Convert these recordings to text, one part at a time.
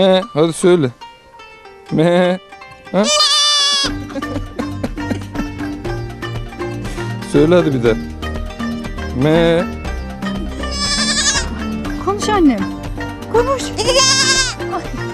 Me. Hadi söyle. Me. Ha? söyle hadi bir de. Me. Konuş annem. Konuş.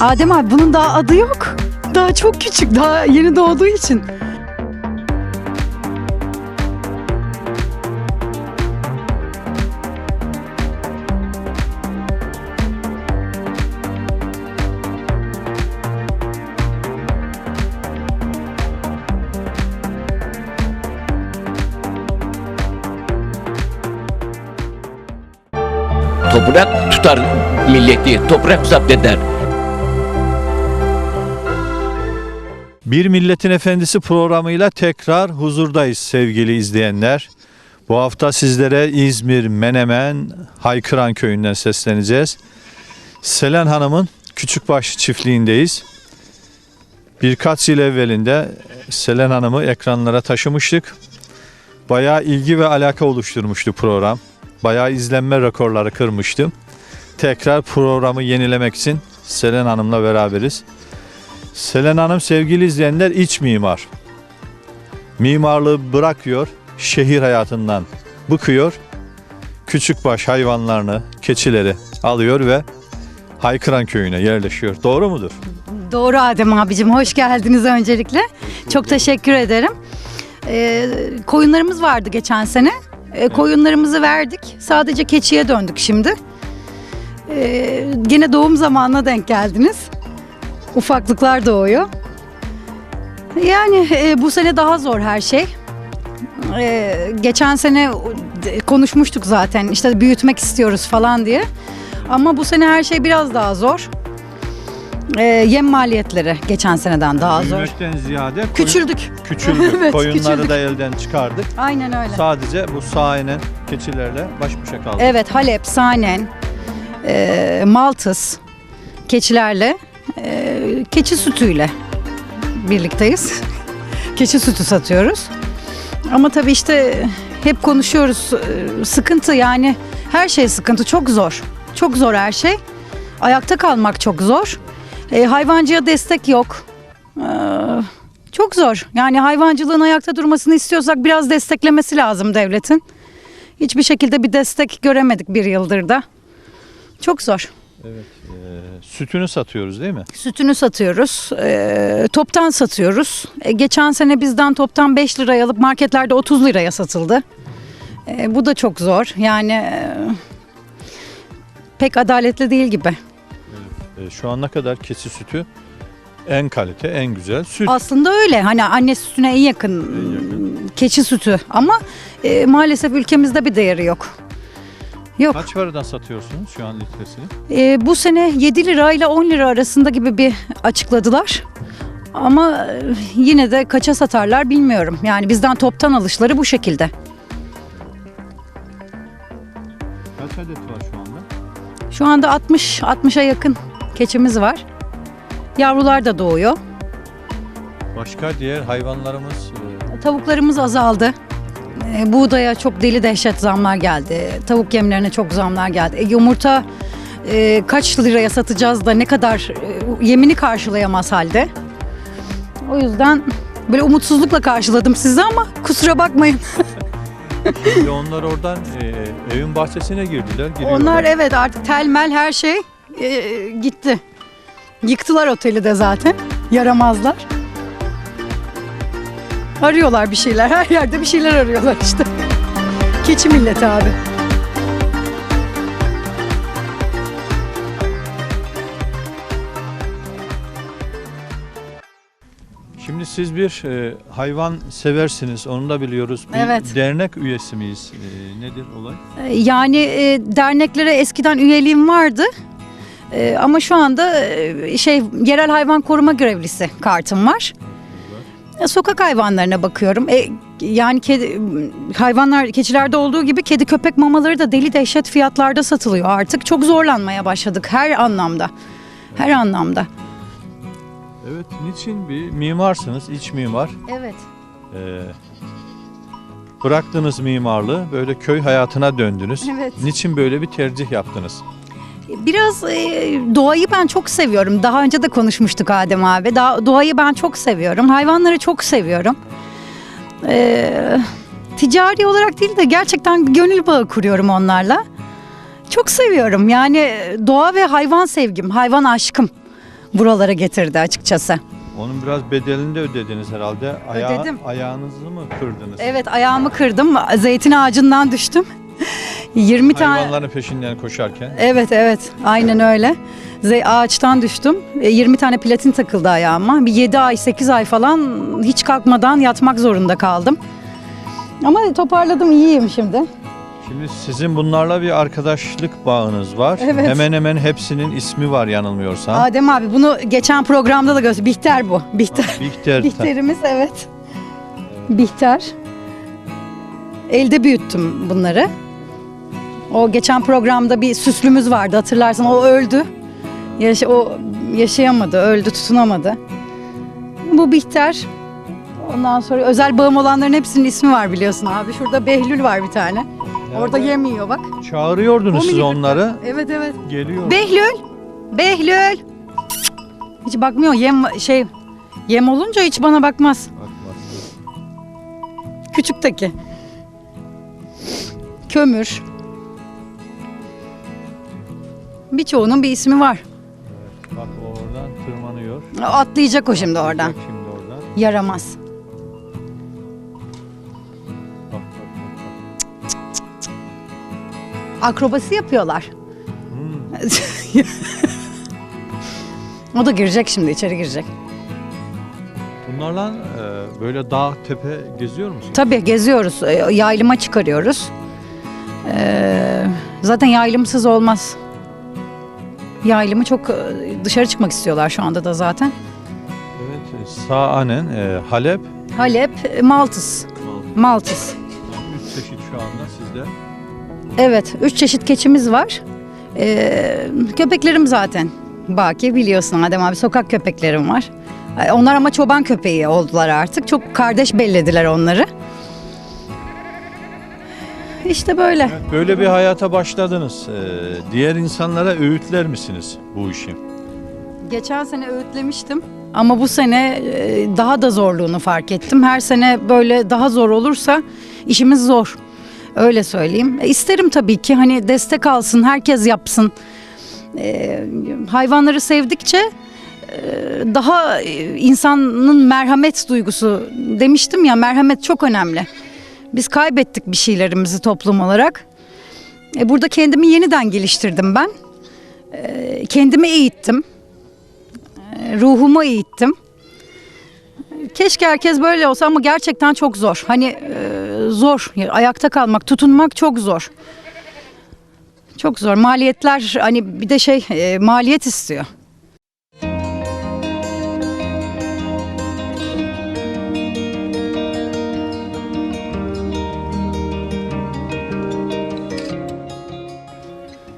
Adem abi bunun daha adı yok. Daha çok küçük. Daha yeni doğduğu için. Toprak tutar milleti, toprak zapt eder. Bir Milletin Efendisi programıyla tekrar huzurdayız sevgili izleyenler. Bu hafta sizlere İzmir Menemen Haykıran köyünden sesleneceğiz. Selen Hanım'ın Küçükbaş çiftliğindeyiz. Birkaç yıl evvelinde Selen Hanım'ı ekranlara taşımıştık. Bayağı ilgi ve alaka oluşturmuştu program. Bayağı izlenme rekorları kırmıştım. Tekrar programı yenilemek için Selen Hanım'la beraberiz. Selen Hanım sevgili izleyenler iç mimar. Mimarlığı bırakıyor, şehir hayatından bıkıyor. Küçükbaş hayvanlarını, keçileri alıyor ve Haykıran köyüne yerleşiyor. Doğru mudur? Doğru Adem abicim. Hoş geldiniz öncelikle. Çok teşekkür ederim. Ee, koyunlarımız vardı geçen sene. Ee, koyunlarımızı verdik. Sadece keçiye döndük şimdi. Ee, yine doğum zamanına denk geldiniz. Ufaklıklar doğuyor. Yani e, bu sene daha zor her şey. Ee, geçen sene e, konuşmuştuk zaten işte büyütmek istiyoruz falan diye. Ama bu sene her şey biraz daha zor. Ee, yem maliyetleri geçen seneden daha zor. Büyümekten ziyade koyun- Küçüldük. küçüldük. Evet, Koyunları küçüldük. da elden çıkardık. Aynen öyle. Sadece bu sahinen keçilerle baş başa kaldık. Evet Halep, Sanen, e, Maltız keçilerle, e, keçi sütüyle birlikteyiz. keçi sütü satıyoruz. Ama tabii işte hep konuşuyoruz e, sıkıntı yani her şey sıkıntı çok zor. Çok zor her şey. Ayakta kalmak çok zor. E, hayvancıya destek yok. E, çok zor. Yani hayvancılığın ayakta durmasını istiyorsak biraz desteklemesi lazım devletin. Hiçbir şekilde bir destek göremedik bir yıldır da. Çok zor. Evet. e, sütünü satıyoruz değil mi? Sütünü satıyoruz. e, toptan satıyoruz. E, geçen sene bizden toptan 5 liraya alıp marketlerde 30 liraya satıldı. E, bu da çok zor. Yani e, pek adaletli değil gibi. E, şu ana kadar keçi sütü en kalite, en güzel süt. Aslında öyle. Hani anne sütüne en yakın, En yakın. keçi sütü. Ama e, maalesef ülkemizde bir değeri yok. Yok. Kaç paradan satıyorsunuz şu an litresini? E, bu sene 7 lira ile 10 lira arasında gibi bir açıkladılar. Ama e, yine de kaça satarlar bilmiyorum. Yani bizden toptan alışları bu şekilde. Kaç adet var şu anda? Şu anda 60 60'a yakın keçimiz var. Yavrular da doğuyor. Başka diğer hayvanlarımız e, Tavuklarımız azaldı. E, buğdaya çok deli dehşet zamlar geldi. Tavuk yemlerine çok zamlar geldi. E, yumurta e, kaç liraya satacağız da ne kadar e, yemini karşılayamaz halde. O yüzden böyle umutsuzlukla karşıladım sizi ama kusura bakmayın. Şimdi onlar oradan e, evin bahçesine girdiler. Giriyorlar. Onlar evet artık telmel her şey e, gitti. Yıktılar oteli de zaten. Yaramazlar. Arıyorlar bir şeyler. Her yerde bir şeyler arıyorlar işte. Keçi milleti abi. Şimdi siz bir e, hayvan seversiniz. Onu da biliyoruz. Bir Evet. dernek üyesi miyiz? E, nedir olay? E, Yani e, derneklere eskiden üyeliğim vardı. Ee, ama şu anda e, şey yerel hayvan koruma görevlisi kartım var. E, Sokak hayvanlarına bakıyorum. E, yani kedi, hayvanlar keçilerde olduğu gibi kedi köpek mamaları da deli dehşet fiyatlarda satılıyor artık. Çok zorlanmaya başladık her anlamda. Her anlamda. Evet, niçin bir mimarsınız, iç mimar. Evet. Ee, bıraktınız mimarlığı, böyle köy hayatına döndünüz. Evet. Niçin böyle bir tercih yaptınız? Biraz e, doğayı ben çok seviyorum. Daha önce de konuşmuştuk Adem abi. Da, doğayı ben çok seviyorum. Hayvanları çok seviyorum. E, ticari olarak değil de gerçekten gönül bağı kuruyorum onlarla. Çok seviyorum. Yani doğa ve hayvan sevgim, hayvan aşkım buralara getirdi açıkçası. Onun biraz bedelini de ödediniz herhalde. Aya- Ödedim. Ayağınızı mı kırdınız? Evet ayağımı kırdım. Zeytin ağacından düştüm. 20 tane Hayvanların peşinden koşarken. Evet evet aynen öyle. Ze- ağaçtan düştüm. E, 20 tane platin takıldı ayağıma. Bir 7 ay 8 ay falan hiç kalkmadan yatmak zorunda kaldım. Ama toparladım iyiyim şimdi. Şimdi sizin bunlarla bir arkadaşlık bağınız var. Evet. Hemen hemen hepsinin ismi var yanılmıyorsam. Adem abi bunu geçen programda da göster. Bihter bu. Bihter. Bihter. Bihterimiz evet. Bihter. Elde büyüttüm bunları. O geçen programda bir süslümüz vardı hatırlarsan o öldü. Yaş o yaşayamadı, öldü, tutunamadı. Bu Bihter. Ondan sonra özel bağım olanların hepsinin ismi var biliyorsun abi. Şurada Behlül var bir tane. Orada yemiyor bak. Çağırıyordunuz siz onları. Evet evet. Geliyor. Behlül. Behlül. Hiç bakmıyor. Yem şey yem olunca hiç bana bakmaz. Bak, bak. Küçükteki. Kömür. Birçoğunun bir ismi var. Bak o oradan tırmanıyor. Atlayacak o şimdi oradan. Bak şimdi oradan. Yaramaz. Bak, bak, bak, bak. Akrobasi yapıyorlar. Hmm. O da girecek şimdi içeri girecek. Bunlarla e, böyle dağ tepe geziyor musun? Tabii geziyoruz. e, Yaylıma çıkarıyoruz. Ee, zaten yaylımsız olmaz. Yaylımı çok e, dışarı çıkmak istiyorlar şu anda da zaten. Evet. Saanen, e, Halep. Halep, e, Maltız. Maltız. Üç çeşit şu anda sizde. Evet, üç çeşit keçimiz var. Ee, köpeklerim zaten. Baki biliyorsun Adem abi sokak köpeklerim var. Onlar ama çoban köpeği oldular artık. Çok kardeş bellediler onları. İşte böyle. Böyle bir hayata başladınız. E, diğer insanlara öğütler misiniz bu işi? Geçen sene öğütlemiştim. Ama bu sene e, daha da zorluğunu fark ettim. Her sene böyle daha zor olursa işimiz zor. Öyle söyleyeyim. E, İsterim tabii ki hani destek alsın, herkes yapsın. E, hayvanları sevdikçe e, daha e, insanın merhamet duygusu demiştim ya merhamet çok önemli. Biz kaybettik bir şeylerimizi toplum olarak. E, burada kendimi yeniden geliştirdim ben. E, kendimi eğittim. E, ruhumu eğittim. Keşke herkes böyle olsa ama gerçekten çok zor. Hani e, zor. Ayakta kalmak, tutunmak çok zor. Çok zor. Maliyetler hani bir de şey e, maliyet istiyor.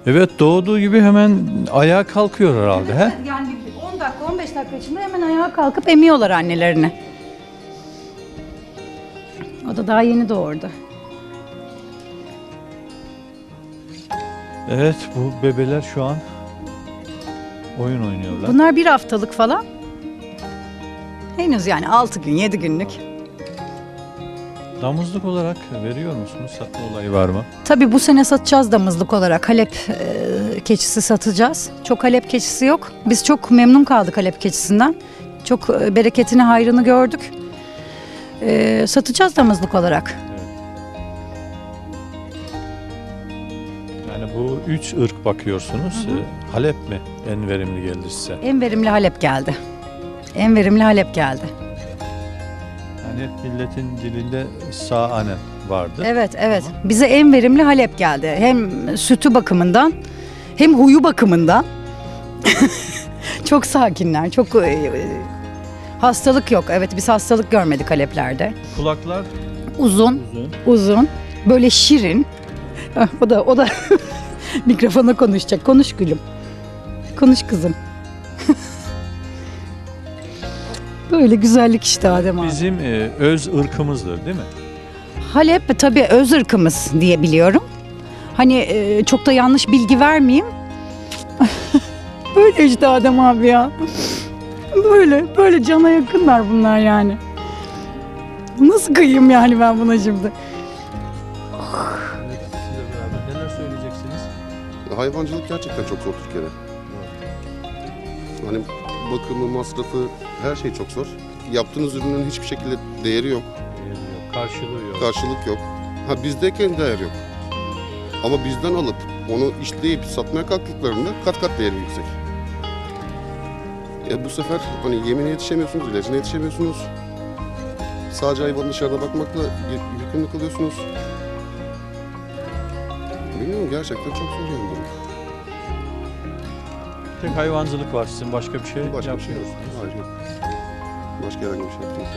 Evet doğduğu gibi hemen ayağa kalkıyor herhalde. He? Yani 10 dakika 15 dakika içinde hemen ayağa kalkıp emiyorlar annelerini. O da daha yeni doğurdu. Evet bu bebeler şu an oyun oynuyorlar. Bunlar bir haftalık falan. Henüz yani 6 gün 7 günlük. Damızlık olarak veriyor musunuz? Satma olayı var mı? Tabii bu sene satacağız damızlık olarak. Halep e, keçisi satacağız. Çok Halep keçisi yok. Biz çok memnun kaldık Halep keçisinden. Çok e, bereketini, hayrını gördük. E, satacağız damızlık olarak. Yani bu üç ırk bakıyorsunuz. Ee, Halep mi en verimli geldi size? En verimli Halep geldi. En verimli Halep geldi. Yani milletin dilinde saanen vardı. Evet, evet. Bize en verimli Halep geldi. Hem sütü bakımından hem huyu bakımından. Çok sakinler. Çok e, e, hastalık yok. Evet biz hastalık görmedik Halepler'de. Kulaklar Uzun, uzun. uzun, böyle şirin. O da o da mikrofona konuşacak. Konuş gülüm. Konuş kızım. Böyle güzellik işte Adem abi. Bizim e, öz ırkımızdır değil mi? Halep tabii öz ırkımız diye biliyorum. Hani e, çok da yanlış bilgi vermeyeyim. böyle işte Adem abi ya. Böyle, böyle cana yakınlar bunlar yani. Nasıl kıyayım yani ben buna şimdi? Sizle beraber neler söyleyeceksiniz? Hayvancılık gerçekten çok zor Türkiye'de. Hani bakımı, masrafı, her şey çok zor. Yaptığınız ürünün hiçbir şekilde değeri yok, Karşılığı yok. karşılık yok. Ha bizdeyken değer yok. Ama bizden alıp onu işleyip satmaya kalktıklarında kat kat değeri yüksek. E bu sefer hani yemine yetişemiyorsunuz, ilacına yetişemiyorsunuz. Sadece hayvanın dışarıda bakmakla yükümlü kalıyorsunuz. Bilmiyorum gerçekten çok zor yani durum. Tek hayvancılık var sizin başka bir şey Başka bir şey yok. yapmıyorsunuz. Hayır yok. Başka herhangi bir şey yapmıyoruz.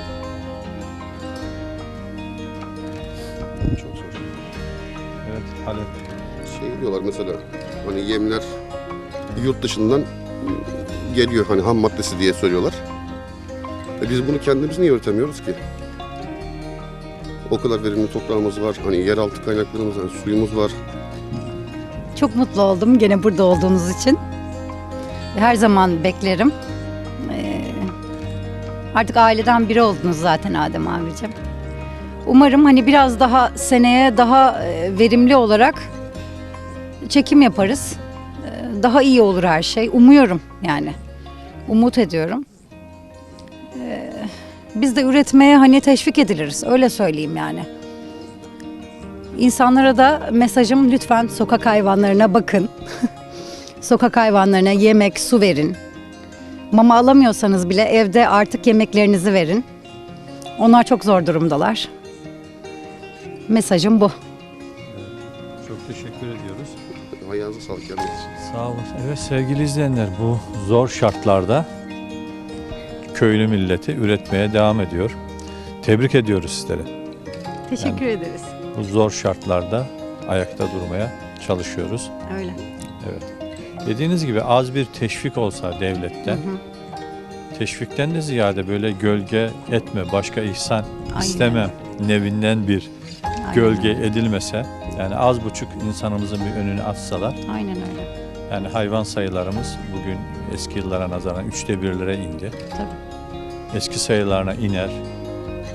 Çok zor. Evet Halep. Şey diyorlar mesela hani yemler yurt dışından geliyor hani ham maddesi diye söylüyorlar. E biz bunu kendimiz niye üretemiyoruz ki? O kadar verimli toprağımız var, hani yeraltı kaynaklarımız var, suyumuz var. Çok mutlu oldum gene burada olduğunuz için. Her zaman beklerim. Ee, artık aileden biri oldunuz zaten Adem abicim. Umarım hani biraz daha seneye daha e, verimli olarak çekim yaparız. Ee, Daha iyi olur her şey. Umuyorum yani. Umut ediyorum. Ee, Biz de üretmeye hani teşvik ediliriz. Öyle söyleyeyim yani. İnsanlara da mesajım lütfen sokak hayvanlarına bakın. sokak hayvanlarına yemek, su verin. Mama alamıyorsanız bile evde artık yemeklerinizi verin. Onlar çok zor durumdalar. Mesajım bu. Çok teşekkür ediyoruz. Ayağınıza sağlık için. Sağ olun. Evet sevgili izleyenler bu zor şartlarda köylü milleti üretmeye devam ediyor. Tebrik ediyoruz sizlere. Teşekkür ederiz. Bu zor şartlarda ayakta durmaya çalışıyoruz. Öyle. Evet. Dediğiniz gibi az bir teşvik olsa hı. teşvikten de ziyade böyle gölge etme, başka ihsan Aynen. istemem nevinden bir Aynen gölge öyle. edilmese, yani az buçuk insanımızın bir önünü atsalar, Aynen öyle. yani hayvan sayılarımız bugün eski yıllara nazaran üçte birlere indi. Tabii. Eski sayılarına iner,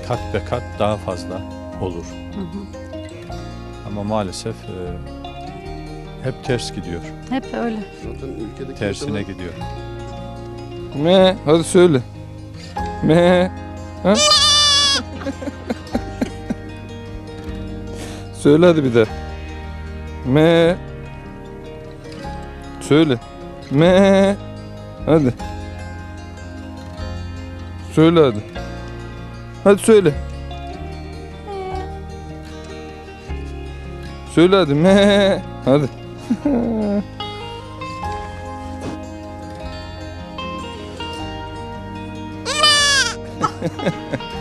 kat be kat daha fazla olur. Hı hı. Ama maalesef e, hep ters gidiyor, Hep öyle. Zaten ülkedeki tersine insanlar- gidiyor. Me. Hadi söyle. Me. Ha? söyle hadi bir de. Me. Söyle. Me. Hadi. Söyle hadi. Hadi söyle. Söyle hadi. Me. Hadi. Ha ha ha.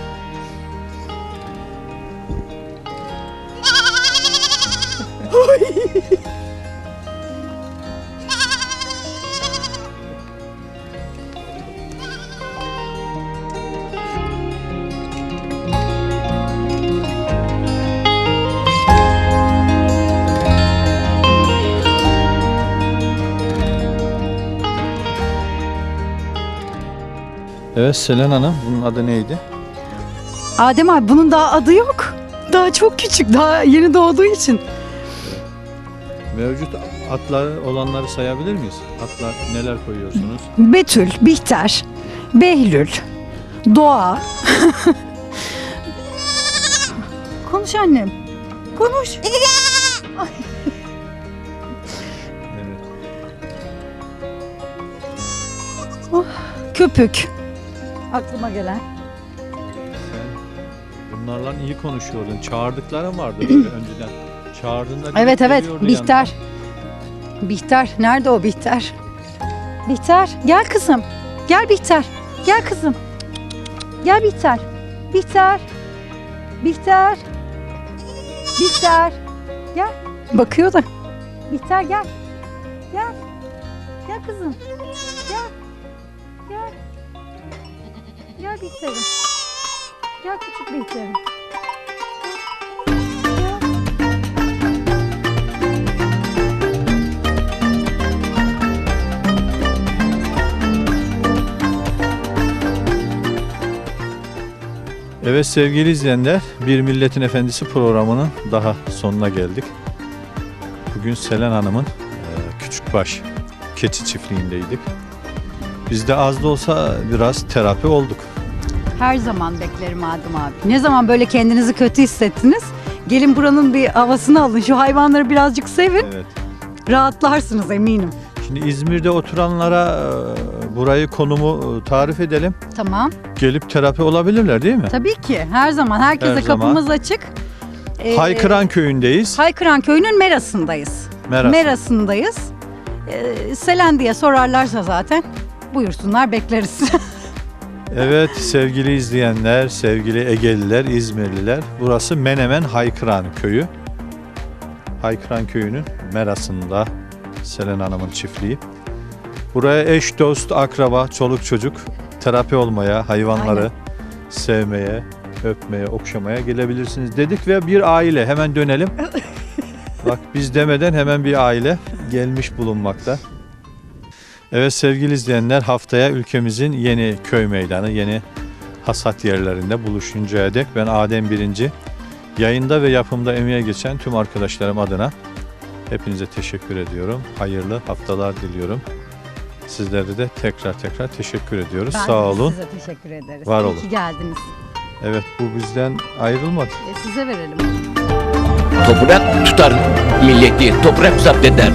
Evet Selen Hanım, bunun adı neydi? Adem abi bunun daha adı yok. Daha çok küçük. Daha yeni doğduğu için. Mevcut atlar olanları sayabilir miyiz? Atlar neler koyuyorsunuz? Betül, Bihter, Behlül, Doğa. Konuş annem. Konuş. Evet. Köpük. Aklıma gelen. Bunlarla iyi konuşuyordun. Çağırdıkların vardı böyle önceden. Çağırdığında Evet evet Bihter. Bihter. Nerede o Bihter? Bihter gel kızım. Gel Bihter. Gel kızım. Gel Bihter. Bihter. Bihter. Bihter. Gel. Bakıyor da. Bihter gel. Gel. Gel kızım. Gel. Gel. Gel Bihter'im. Gel küçük Bihter'im. Evet sevgili izleyenler, Bir Milletin Efendisi programının daha sonuna geldik. Bugün Selen Hanım'ın e, Küçükbaş keçi çiftliğindeydik. Biz de az da olsa biraz terapi olduk. Her zaman beklerim Adem abi. Ne zaman böyle kendinizi kötü hissettiniz? Gelin buranın bir havasını alın. Şu hayvanları birazcık sevin. Evet. Rahatlarsınız eminim. Şimdi İzmir'de oturanlara e, burayı konumu e, tarif edelim. Tamam. Gelip terapi olabilirler değil mi? Tabii ki. Her zaman. Herkese Her zaman. kapımız açık. Ee, Haykıran köyündeyiz. Haykıran köyünün Meras'ındayız. Meras. Meras'ındayız. Ee, Selen diye sorarlarsa zaten buyursunlar bekleriz. Evet sevgili izleyenler, sevgili Egeliler, İzmirliler. Burası Menemen Haykıran Köyü. Haykıran Köyü'nün merasında Selen Hanım'ın çiftliği. Buraya eş, dost, akraba, çoluk çocuk terapi olmaya, hayvanları Aynen. sevmeye, öpmeye, okşamaya gelebilirsiniz dedik ve bir aile hemen dönelim. Bak biz demeden hemen bir aile gelmiş bulunmakta. Evet sevgili izleyenler haftaya ülkemizin yeni köy meydanı, yeni hasat yerlerinde buluşuncaya dek ben Adem Birinci yayında ve yapımda emeğe geçen tüm arkadaşlarım adına hepinize teşekkür ediyorum. Hayırlı haftalar diliyorum. Sizlere de tekrar tekrar teşekkür ediyoruz. Ben de Sağ olun. Size teşekkür ederiz. Var İyi olun. ki geldiniz. Evet bu bizden ayrılmadı. E, size verelim. Toprak tutar milleti, toprak zapt eder.